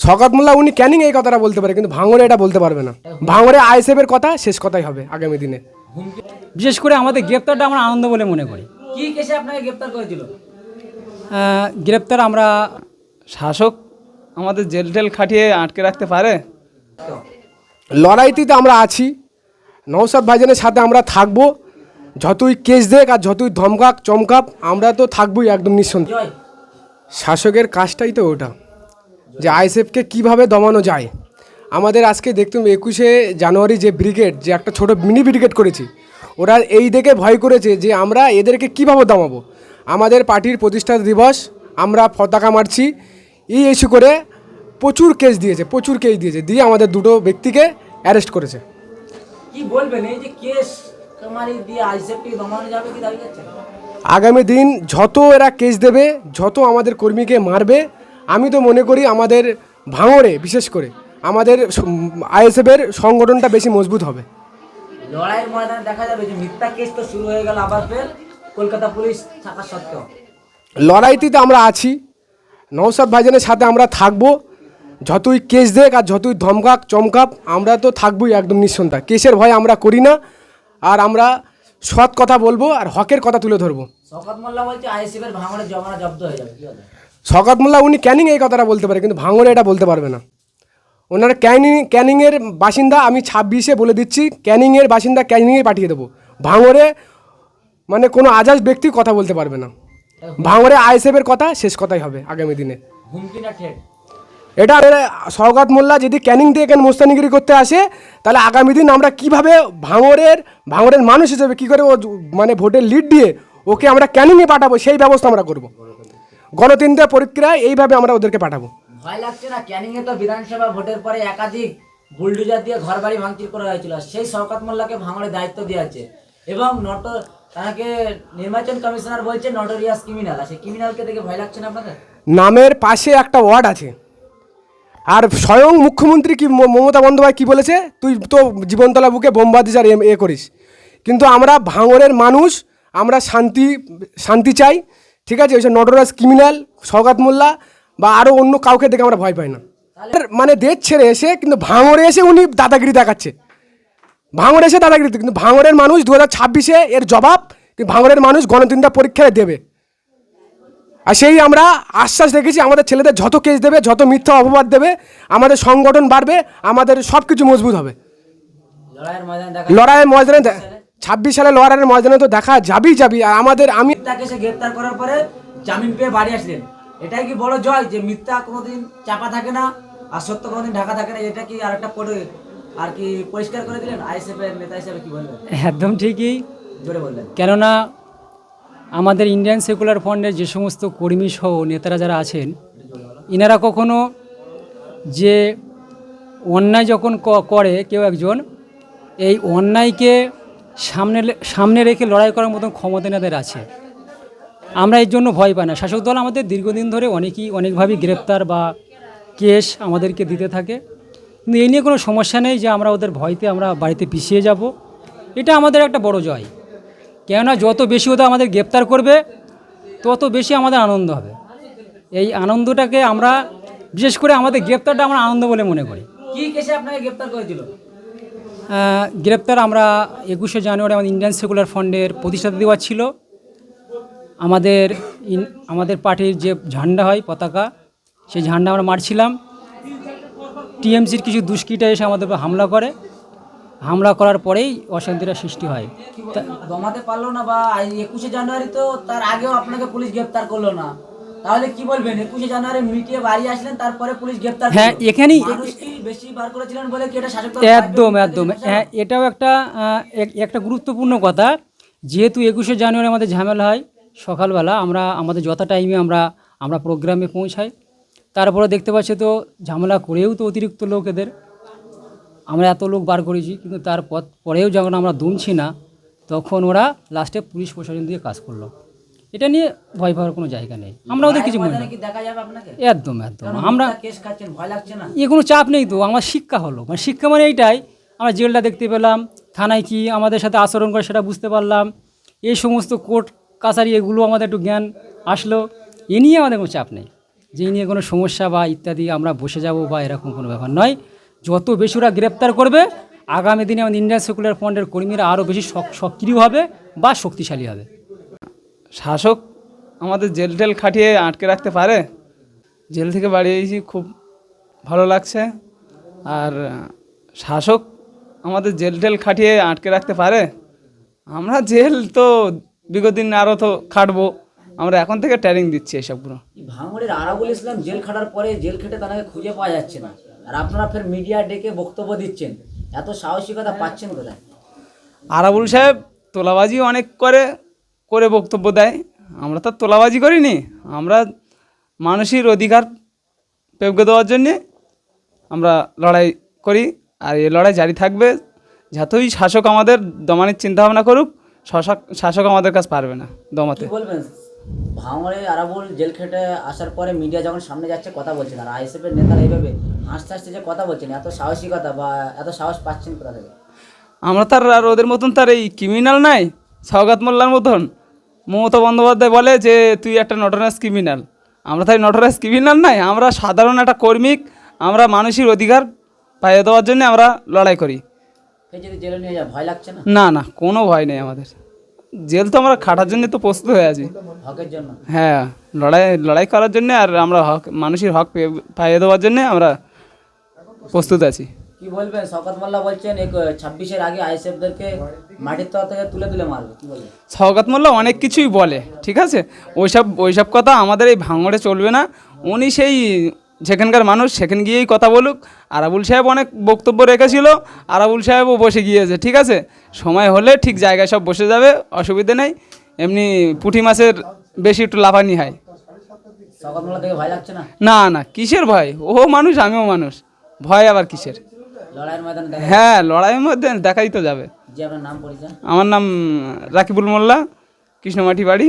শকাত মোল্লা উনি ক্যানিং এই কথাটা বলতে পারে কিন্তু ভাঙড়ে এটা বলতে পারবে না। ভাঙড়ে আইএসএফের কথা শেষ কথাই হবে আগামী দিনে। বিশেষ করে আমাদের গ্রেপ্তারটা আমরা আনন্দ বলে মনে করি। কি কেসে আপনাকে গ্রেপ্তার করেছিল? গ্রেপ্তার আমরা শাসক আমাদের জেল টেল খাটিয়ে আটকে রাখতে পারে। লড়াইতে তো আমরা আছি নৌসাদ ভাইজানের সাথে আমরা থাকব। যতই কেস দেখ আর যতই ধমকাক চমকাক আমরা তো থাকবোই একদম নিঃসন্দেহ। শাসকের কাজটাই তো ওটা। যে আইএসএফকে কীভাবে দমানো যায়। আমাদের আজকে দেখতুম একুশে জানুয়ারি যে ব্রিগেড যে একটা ছোট মিনি ব্রিগেড করেছি ওরা এই দেখে ভয় করেছে যে আমরা এদেরকে কীভাবে দমাবো। আমাদের পার্টির প্রতিষ্ঠা দিবস আমরা পতাকা মারছি এই ইস্যু করে প্রচুর কেস দিয়েছে প্রচুর কেস দিয়েছে দিয়ে আমাদের দুটো ব্যক্তিকে অ্যারেস্ট করেছে। কি বলবেন এই যে কেস দিয়ে আইসেফটি দমানো যাবে কি দাবি আগামী দিন যত এরা কেস দেবে যত আমাদের কর্মীকে মারবে আমি তো মনে করি আমাদের ভাঙড়ে বিশেষ করে আমাদের আইএসএফের সংগঠনটা বেশি মজবুত হবে। লড়াইয়ের ময়দানে দেখা যাবে যে মিথ্যা কেস তো শুরু হয়ে গেল আবার ফের। কলকাতা পুলিশ থাকা সত্ত্বেও। লড়াইতে তো আমরা আছি। নৌসাদ ভাইজানের সাথে আমরা থাকব। যতই কেস দেখ আর যতই ধমকাক চমকাক আমরা তো থাকবোই একদম নিঃসন্তা কেসের ভয় আমরা করি না। আর আমরা সৎ কথা বলব আর হকের কথা তুলে ধরবো। শকত মোল্লা বলছে ভাঙড়ের জমানা জব্দ হয়ে যাবে শকাত মোল্লা উনি ক্যানিং এই কথাটা বলতে পারে কিন্তু ভাঙড়ে এটা বলতে পারবে না। ওনারা ক্যানিং ক্যানিংয়ের বাসিন্দা আমি ছাব্বিশে বলে দিচ্ছি ক্যানিংয়ের বাসিন্দা ক্যানিংয়ে পাঠিয়ে দেবো। ভাঙড়ে মানে কোনো আজাজ ব্যক্তি কথা বলতে পারবে না। ভাঙড়ে আইএসএফের কথা শেষ কথাই হবে আগামী দিনে। এটা সৌগাত মোল্লা যদি ক্যানিং থেকে এখানে মোস্তানিগিরি করতে আসে তাহলে আগামী দিন আমরা কীভাবে ভাঙড়ের ভাঙড়ের মানুষ হিসেবে কী করে ও মানে ভোটের লিড দিয়ে ওকে আমরা ক্যানিংয়ে পাঠাবো সেই ব্যবস্থা আমরা করব। গণতন্ত্র প্রক্রিয়ায় এইভাবে আমরা ওদেরকে পাঠাবো। ভয় লাগছে না ক্যানিং এ তো বিধানসভা ভোটের পরে একাধিক বুলডোজার দিয়ে ঘর বাড়ি ভাঙচুর করা হয়েছিল। সেই শওকত মোল্লাকে ভাঙড়ে দায়িত্ব দেওয়া আছে এবং নট তাকে নির্বাচন কমিশনার বলছে নটোরিয়াস ক্রিমিনাল আছে ক্রিমিনালকে দেখে ভয় লাগছে না আপনাদের? নামের পাশে একটা ওয়ার্ড আছে। আর স্বয়ং মুখ্যমন্ত্রী কি মমতা বন্দ্যোপাধ্যায় কি বলেছে? তুই তো জীবনতলা বুকে বোমবাদিস আর এ- করিস। কিন্তু আমরা ভাঙড়ের মানুষ আমরা শান্তি শান্তি চাই। ঠিক আছে? ওই সব নটরাজ ক্রিমিনাল সৌগাত মোল্লা বা আরও অন্য কাউকে দেখে আমরা ভয় পাই না। মানে দেশ ছেড়ে এসে কিন্তু ভাঙড়ে এসে উনি দাদাগিরি দেখাচ্ছে। ভাঙড়ে এসে দাদাগিরি কিন্তু ভাঙড়ের মানুষ দু হাজার ছাব্বিশে এর জবাব ভাঙড়ের মানুষ গণতন্ত্র পরীক্ষায় দেবে। আর সেই আমরা আশ্বাস রেখেছি আমাদের ছেলেদের যত কেস দেবে যত মিথ্যা অপবাদ দেবে আমাদের সংগঠন বাড়বে আমাদের সব কিছু মজবুত হবে। লড়াইয়ের ময়দানে ছাব্বিশ সালে লড়াইয়ের ময়দানে তো দেখা যাবি যাবি আর আমাদের আমি তাকে সে গ্রেপ্তার করার পরে জামিন পেয়ে বাড়ি আসলেন। এটাই কি বড় জয় যে মিথ্যা কোনোদিন চাপা থাকে না আর সত্য কোনোদিন ঢাকা থাকে না এটা কি আর একটা পড়ে আর কি পরিষ্কার করে দিলেন? আইএসএফ এর নেতা হিসেবে কি বলবেন? একদম ঠিকই। জোরে বললেন কেননা আমাদের ইন্ডিয়ান সেকুলার ফ্রন্টের যে সমস্ত কর্মী সহ নেতারা যারা আছেন ইনারা কখনো যে অন্যায় যখন ক- করে কেউ একজন এই অন্যায়কে সামনে সামনে রেখে লড়াই করার মতন ক্ষমতা এনাদের আছে। আমরা এর জন্য ভয় পাই না। শাসক দল আমাদের দীর্ঘদিন ধরে অনেকেই অনেকভাবেই গ্রেপ্তার বা কেস আমাদেরকে দিতে থাকে। কিন্তু এই নিয়ে কোনো সমস্যা নেই যে আমরা ওদের ভয়তে আমরা বাড়িতে পিছিয়ে যাব। এটা আমাদের একটা বড় জয়। কেননা যত বেশি ওদের আমাদের গ্রেপ্তার করবে, তত বেশি আমাদের আনন্দ হবে। এই আনন্দটাকে আমরা, বিশেষ করে আমাদের গ্রেপ্তারটা আমরা আনন্দ বলে মনে করি। কি কেসে আপনাকে গ্রেপ্তার করেছিল? গ্রেপ্তার আমরা একুশে জানুয়ারি আমাদের ইন্ডিয়ান সেকুলার ফান্ডের প্রতিষ্ঠাতা দিবস ছিল। আমাদের আমাদের পার্টির যে ঝান্ডা হয় পতাকা সেই ঝান্ডা আমরা মারছিলাম। টিএমসির কিছু দুষ্কৃটা এসে আমাদের উপর হামলা করে। হামলা করার পরেই অশান্তিটা সৃষ্টি হয়। দমাতে পারল না বা একুশে জানুয়ারি তো তার আগেও আপনাকে পুলিশ গ্রেপ্তার করল না। তাহলে কি বলবেন? একুশে জানুয়ারি মিটিয়ে বাড়ি আসলেন তারপরে পুলিশ গ্রেপ্তার হ্যাঁ, এখানেই- বেশি বার করেছিলেন বলে কি এটা শাসক একদম একদম। হ্যাঁ এটাও একটা এক- একটা গুরুত্বপূর্ণ কথা। যেহেতু একুশে জানুয়ারি আমাদের ঝামেলা হয় সকালবেলা আমরা আমাদের যথা টাইমে আমরা আমরা প্রোগ্রামে পৌঁছাই। তারপরে দেখতে পাচ্ছি তো ঝামেলা করেও তো অতিরিক্ত লোক এদের। আমরা এত লোক বার করেছি কিন্তু তার পর- পরেও যখন আমরা দুমছি না তখন ওরা লাস্টে পুলিশ প্রশাসন দিয়ে কাজ করল। এটা নিয়ে ভয় পাওয়ার কোনো জায়গা নেই। আমরা ওদের কিছু মনে একদম একদম। আমরা কেস খাচ্ছেন ভয় লাগছে না। এ কোনো চাপ নেই তো আমার শিক্ষা হলো। মানে শিক্ষা মানে এইটাই আমরা জেলটা দেখতে পেলাম থানায় কি আমাদের সাথে আচরণ করে সেটা বুঝতে পারলাম। এই সমস্ত কোর্ট কাছারি এগুলো আমাদের একটু জ্ঞান আসলো। এ নিয়ে আমাদের কোনো চাপ নেই। যে নিয়ে কোনো সমস্যা বা ইত্যাদি আমরা বসে যাব বা এরকম কোনো ব্যাপার নয়। যত বেশি ওরা গ্রেপ্তার করবে আগামী দিনে আমাদের ইন্ডিয়ান সেকুলার ফ্রন্টের কর্মীরা আরও বেশি সক- সক্রিয় হবে বা শক্তিশালী হবে। শাসক আমাদের জেল টেল খাটিয়ে আটকে রাখতে পারে? জেল থেকে বাড়ি এসেছি খুব ভালো লাগছে। আর শাসক আমাদের জেল টেল খাটিয়ে আটকে রাখতে পারে? আমরা জেল তো বিগত দিন আরও তো খাটবো। আমরা এখন থেকে ট্রেনিং দিচ্ছি এসবগুলো। ভাঙড়ের আরাবুল ইসলাম জেল খাটার পরে জেল খেটে তাকে খুঁজে পাওয়া যাচ্ছে না। আর আপনারা ফের মিডিয়া ডেকে বক্তব্য দিচ্ছেন। এত সাহসিকতা পাচ্ছেন কোথায়? আরাবুল সাহেব তোলাবাজি অনেক করে। করে বক্তব্য দেয়। আমরা তো তোলাবাজি করিনি। আমরা মানুষের অধিকার পেপকে দেওয়ার জন্যে আমরা লড়াই করি। আর এই লড়াই জারি থাকবে। যতই শাসক আমাদের দমানের চিন্তাভাবনা করুক শাসক শাসক আমাদের কাছে পারবে না দমাতে। বলবেন? ভাঙড়ে আরাবুল জেল খেটে আসার পরে মিডিয়া যখন সামনে যাচ্ছে কথা বলছেন আর আইএসএফ এর নেতারা এইভাবে হাসতে হাসতে যে কথা বলছেন এত সাহসিকতা বা এত সাহস পাচ্ছেন কোথা থেকে? আমরা তার আর ওদের মতন তার এই ক্রিমিনাল নাই সৌগাত মোল্লার মতন। মমতা বন্দ্যোপাধ্যায় বলে যে তুই একটা নটরাস ক্রিমিনাল আমরা তাই নটরাস ক্রিমিনাল নাই আমরা সাধারণ একটা কর্মিক আমরা মানুষের অধিকার পাইয়ে দেওয়ার জন্য আমরা লড়াই করি। না? না না কোনো ভয় নেই আমাদের। জেল তো আমরা খাটার জন্য তো প্রস্তুত হয়ে আছি। হ্যাঁ লড়াই লড়াই করার জন্য আর আমরা হক মানুষের হক পাইয়ে দেওয়ার জন্য আমরা প্রস্তুত আছি। কি বলবেন? শকত মোল্লা বলছেন এই ছাব্বিশের আগে আইএসএফদেরকে মাটির তলা থেকে তুলে তুলে মারবে কি বলবেন? সৌগাত মোল্লা অনেক কিছুই বলে ঠিক আছে? ওইসব ওইসব কথা আমাদের এই ভাঙড়ে চলবে না। উনি সেই যেখানকার মানুষ সেখানে গিয়েই কথা বলুক। আরাবুল সাহেব অনেক বক্তব্য রেখেছিল আরাবুল সাহেবও বসে গিয়েছে ঠিক আছে? সময় হলে ঠিক জায়গায় সব বসে যাবে অসুবিধে নেই। এমনি পুঁটি মাছের বেশি একটু লাফানি হয়। শকত না না কিসের ভয়? ও মানুষ আমিও মানুষ। ভয় আবার কিসের? হ্যাঁ লড়াইয়ের মধ্যে দেখাই তো যাবে। আমার নাম রাকিবুল মোল্লা কৃষ্ণমাটি বাড়ি।